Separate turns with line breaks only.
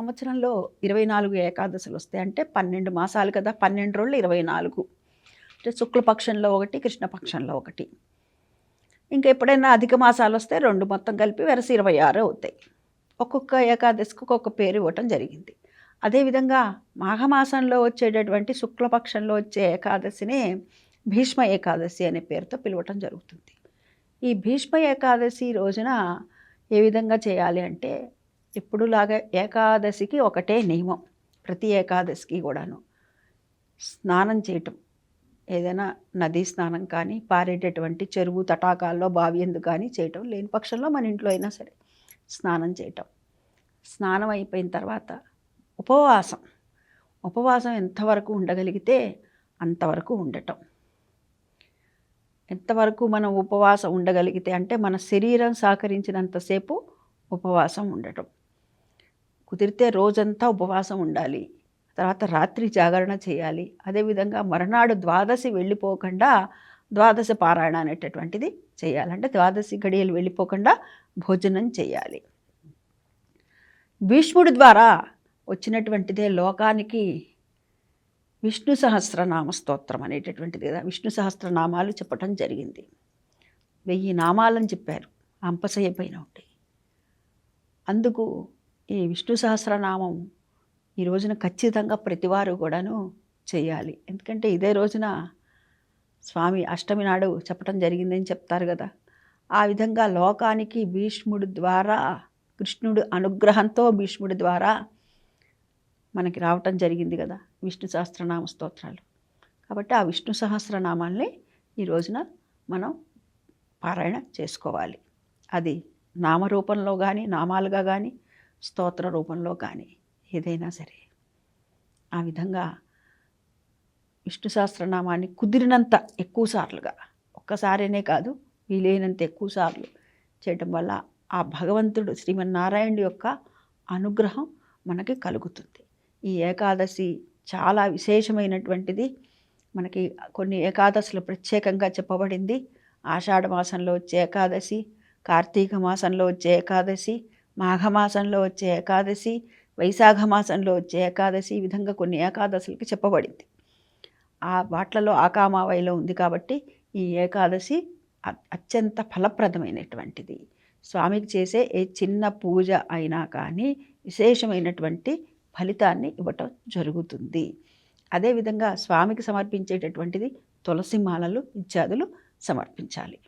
సంవత్సరంలో ఇరవై నాలుగు ఏకాదశులు వస్తాయి అంటే పన్నెండు మాసాలు కదా పన్నెండు రోజులు ఇరవై నాలుగు అంటే శుక్లపక్షంలో ఒకటి కృష్ణపక్షంలో ఒకటి. ఇంకా ఎప్పుడైనా అధిక మాసాలు వస్తే రెండు మొత్తం కలిపి వరస ఇరవై ఆరు అవుతాయి. ఒక్కొక్క ఏకాదశికి ఒక్కొక్క పేరు ఇవ్వటం జరిగింది. అదేవిధంగా మాఘమాసంలో వచ్చేటటువంటి శుక్లపక్షంలో వచ్చే ఏకాదశినే భీష్మ ఏకాదశి అనే పేరుతో పిలవటం జరుగుతుంది. ఈ భీష్మ ఏకాదశి రోజున ఏ విధంగా చేయాలి అంటే ఎప్పుడులాగా ఏకాదశికి ఒకటే నియమం ప్రతి ఏకాదశికి కూడాను. స్నానం చేయటం. ఏదైనా నదీ స్నానం కానీ పారేటటువంటి చెరువు తటాకాల్లో బావి ఎందు కానీ చేయటం. లేని పక్షంలో మన ఇంట్లో అయినా సరే స్నానం చేయటం. స్నానం అయిపోయిన తర్వాత ఉపవాసం. ఉపవాసం ఎంతవరకు ఉండగలిగితే అంతవరకు ఉండటం. ఎంతవరకు మనం ఉపవాసం ఉండగలిగితే అంటే మన శరీరం సహకరించినంతసేపు ఉపవాసం ఉండటం. కుదిరితే రోజంతా ఉపవాసం ఉండాలి. తర్వాత రాత్రి జాగరణ చేయాలి. అదేవిధంగా మరునాడు ద్వాదశి వెళ్ళిపోకుండా ద్వాదశ పారాయణ అనేటటువంటిది చేయాలంటే ద్వాదశి గడియలు వెళ్ళిపోకుండా భోజనం చేయాలి. భీష్ముడి ద్వారా వచ్చినటువంటిదే లోకానికి విష్ణు సహస్రనామ స్తోత్రం అనేటటువంటిది కదా. విష్ణు సహస్రనామాలు చెప్పటం జరిగింది. వెయ్యి నామాలని చెప్పారు. అంపసయ్య పైన ఉంటాయి అందుకు ఈ విష్ణు సహస్రనామం ఈ రోజున ఖచ్చితంగా ప్రతివారు కూడాను చేయాలి. ఎందుకంటే ఇదే రోజున స్వామి అష్టమి నాడు చెప్పటం జరిగిందని చెప్తారు కదా. ఆ విధంగా లోకానికి భీష్ముడి ద్వారా కృష్ణుడు అనుగ్రహంతో భీష్ముడి ద్వారా మనకి రావటం జరిగింది కదా విష్ణు సహస్రనామ స్తోత్రాలు. కాబట్టి ఆ విష్ణు సహస్రనామాల్ని ఈ రోజున మనం పారాయణ చేసుకోవాలి. అది నామరూపంలో కానీ నామాలుగా కానీ స్తోత్ర రూపంలో కానీ ఏదైనా సరే. ఆ విధంగా విష్ణు సహస్రనామాన్ని కుదిరినంత ఎక్కువ సార్లుగా ఒక్కసారినే కాదు వీలైనంత ఎక్కువ సార్లు చేయటం వల్ల ఆ భగవంతుడు శ్రీమన్నారాయణుడి యొక్క అనుగ్రహం మనకి కలుగుతుంది. ఈ ఏకాదశి చాలా విశేషమైనటువంటిది. మనకి కొన్ని ఏకాదశులు ప్రత్యేకంగా చెప్పబడింది. ఆషాఢ మాసంలో వచ్చే ఏకాదశి కార్తీక మాసంలో వచ్చే ఏకాదశి మాఘమాసంలో వచ్చే ఏకాదశి వైశాఖ మాసంలో వచ్చే ఏకాదశి ఈ విధంగా కొన్ని ఏకాదశులకి చెప్పబడింది. ఆ వాట్లలో ఆకామావయలో ఉంది కాబట్టి ఈ ఏకాదశి అత్యంత ఫలప్రదమైనటువంటిది. స్వామికి చేసే ఏ చిన్న పూజ అయినా కానీ విశేషమైనటువంటి ఫలితాన్ని ఇవ్వటం జరుగుతుంది. అదేవిధంగా స్వామికి సమర్పించేటటువంటిది తులసి మాలలు ఇత్యాదులు సమర్పించాలి.